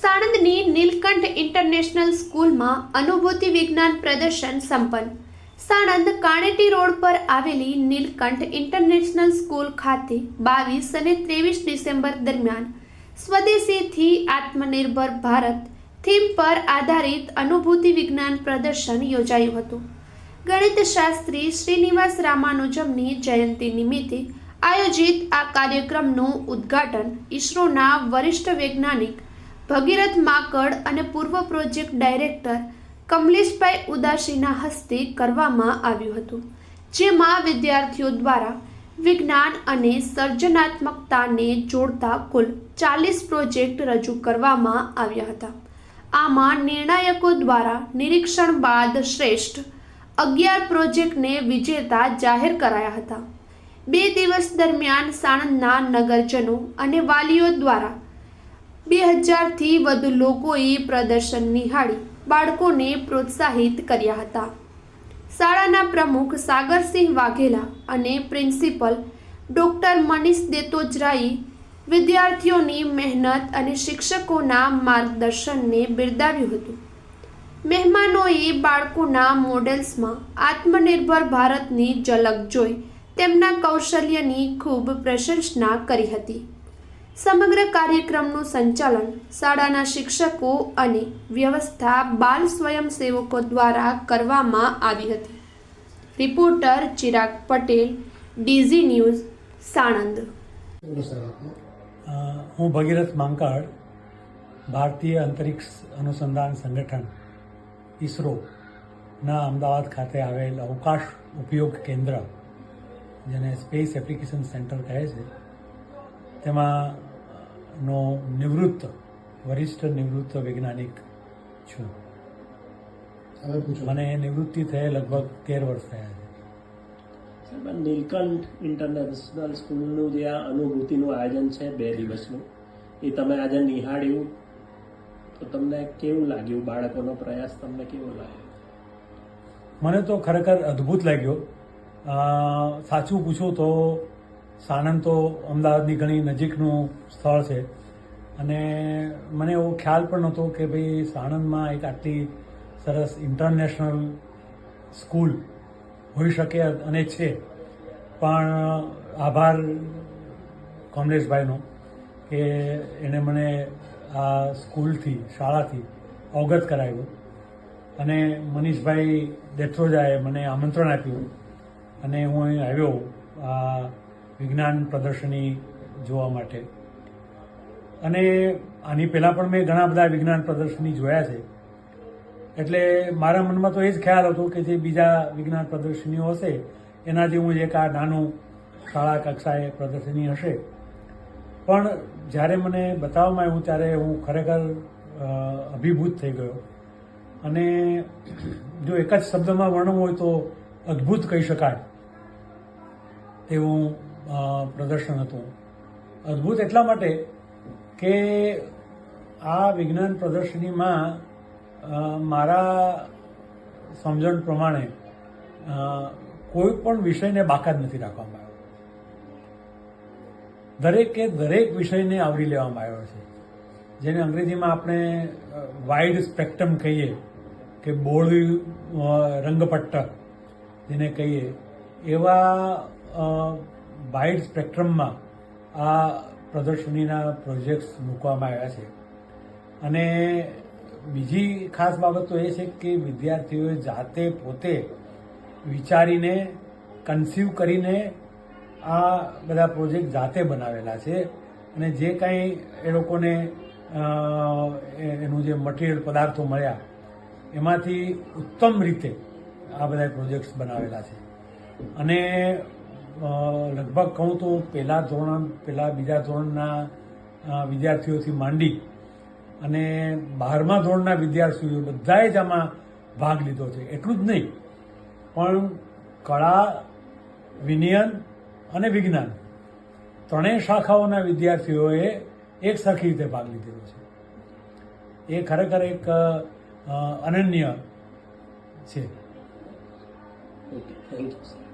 સાણંદની Nilkanth international સ્કૂલમાં અનુભૂતિ વિજ્ઞાન પ્રદર્શન સંપન્ન. સાણંદ કાણેટી રોડ પર આવેલી નીલકંઠ ઇન્ટરનેશનલ સ્કૂલ ખાતે બાવીસ અને ત્રેવીસ ડિસેમ્બર દરમિયાન સ્વદેશીથી આત્મનિર્ભર ભારત થીમ પર આધારિત અનુભૂતિ વિજ્ઞાન પ્રદર્શન યોજાયું હતું. ગણિત શાસ્ત્રી શ્રીનિવાસ રામાનુજમની જયંતિ નિમિત્તે આયોજિત આ કાર્યક્રમનું ઉદ્ઘાટન ઇસરોના વરિષ્ઠ વૈજ્ઞાનિક ભગીરથ માકડ અને પૂર્વ પ્રોજેક્ટ ડાયરેક્ટર કમલેશભાઈ ઉદાસીના હસ્તે કરવામાં આવ્યું હતું, જેમાં વિદ્યાર્થીઓ દ્વારા વિજ્ઞાન અને સર્જનાત્મકતાને જોડતા કુલ ચાલીસ પ્રોજેક્ટ રજૂ કરવામાં આવ્યા હતા. આમાં નિર્ણાયકો દ્વારા નિરીક્ષણ બાદ શ્રેષ્ઠ અગિયાર પ્રોજેક્ટને વિજેતા જાહેર કરાયા હતા. બે દિવસ દરમિયાન સાણંદના નગરજનો અને વાલીઓ દ્વારા બે હજારથી વધુ લોકોએ પ્રદર્શન નિહાળી બાળકોને પ્રોત્સાહિત કર્યા હતા. શાળાના પ્રમુખ સાગરસિંહ વાઘેલા અને પ્રિન્સિપલ ડૉક્ટર મનીષ દેતોજરાએ વિદ્યાર્થીઓની મહેનત અને શિક્ષકોના માર્ગદર્શનને બિરદાવ્યું હતું. મહેમાનોએ બાળકોના મોડેલ્સમાં આત્મનિર્ભર ભારતની ઝલક જોઈ તેમના કૌશલ્યની ખૂબ પ્રશંસા કરી હતી. સમગ્ર કાર્યક્રમનું સંચાલન શાળાના શિક્ષકો અને વ્યવસ્થા બાલ સ્વયંસેવકો દ્વારા કરવામાં આવી હતી. Reporter Chirag Patel, DG news, Sanand. હું ભગીરથ માંકાળ ભારતીય અંતરિક્ષ અનુસંધાન સંગઠન ઇસરોના અમદાવાદ ખાતે આવેલ અવકાશ ઉપયોગ કેન્દ્ર, જેને સ્પેસ એપ્લિકેશન સેન્ટર કહે છે. તેમાં નો નિવૃત્ત વરિષ્ઠ નિવૃત્ત વૈજ્ઞાનિક છું. હવે પૂછો. મને નિવૃત્તિ થયે લગભગ તેર વર્ષ થયા છે. સાહેબ નીલકંઠ ઇન્ટરનેશનલ સ્કૂલનું જે આ અનુભૂતિનું આયોજન છે બે દિવસનું એ તમે આજે નિહાળ્યું તો તમને કેવું લાગ્યું? બાળકોનો પ્રયાસ તમને કેવો લાગ્યો? મને તો ખરેખર અદ્ભુત લાગ્યો. સાચું પૂછું તો સાણંદ તો અમદાવાદની ઘણી નજીકનું સ્થળ છે. અને મને એવો ખ્યાલ પણ નહોતો કે ભાઈ સાણંદમાં એક આટલી સરસ ઇન્ટરનેશનલ સ્કૂલ હોઈ શકે અને છે. પણ આભાર કમલેશભાઈનો કે એણે મને આ સ્કૂલથી શાળાથી અવગત કરાવ્યું. અને મનીષભાઈ દેત્રોજાએ મને આમંત્રણ આપ્યું. અને હું અહીં આવ્યો આ વિજ્ઞાન પ્રદર્શની જોવા માટે. અને આની પહેલાં પણ મેં ઘણા બધા વિજ્ઞાન પ્રદર્શની જોયા છે. એટલે મારા મનમાં તો એ જ ખ્યાલ હતો કે જે બીજા વિજ્ઞાન પ્રદર્શનીઓ હશે, એના જેવું એક આ નાનું શાળા કક્ષાએ પ્રદર્શની હશે. પણ જ્યારે મને બતાવવામાં આવ્યું ત્યારે હું ખરેખર અભિભૂત થઈ ગયો. અને જો એક જ શબ્દમાં વર્ણવું હોય તો અદ્ભુત કહી શકાય. તેવું પ્રદર્શન હતું. અદ્ભુત એટલા માટે કે આ વિજ્ઞાન પ્રદર્શનીમાં મારા સમજણ પ્રમાણે કોઈ પણ વિષયને બાકાત નથી રાખવામાં આવ્યો. દરેકે દરેક વિષયને આવરી લેવામાં આવ્યો છે. જેને અંગ્રેજીમાં આપણે વાઇડ સ્પેક્ટ્રમ કહીએ, કે બોળ રંગપટ્ટ જેને કહીએ, એવા વાઇડ સ્પેક્ટ્રમમાં આ પ્રદર્શનીના પ્રોજેક્ટ્સ મૂકવામાં આવ્યા છે. અને બીજી ખાસ બાબત તો એ છે કે વિદ્યાર્થીઓએ જાતે પોતે વિચારીને કન્સીવ કરીને આ બધા પ્રોજેક્ટ જાતે બનાવેલા છે. અને જે કાંઈ એ લોકોને એનું જે મટીરિયલ પદાર્થો મળ્યા, એમાંથી ઉત્તમ રીતે આ બધા પ્રોજેક્ટ્સ બનાવેલા છે. અને લગભગ કહું તો પહેલા ધોરણ, પહેલાં બીજા ધોરણના વિદ્યાર્થીઓથી માંડી અને બારમા ધોરણના વિદ્યાર્થીઓ બધાએ જ આમાં ભાગ લીધો છે. એટલું જ નહીં, પણ કળા વિનયન અને વિજ્ઞાન ત્રણેય શાખાઓના વિદ્યાર્થીઓએ એક સરખી રીતે ભાગ લીધેલો છે. એ ખરેખર એક અનન્ય છે. Okay thank you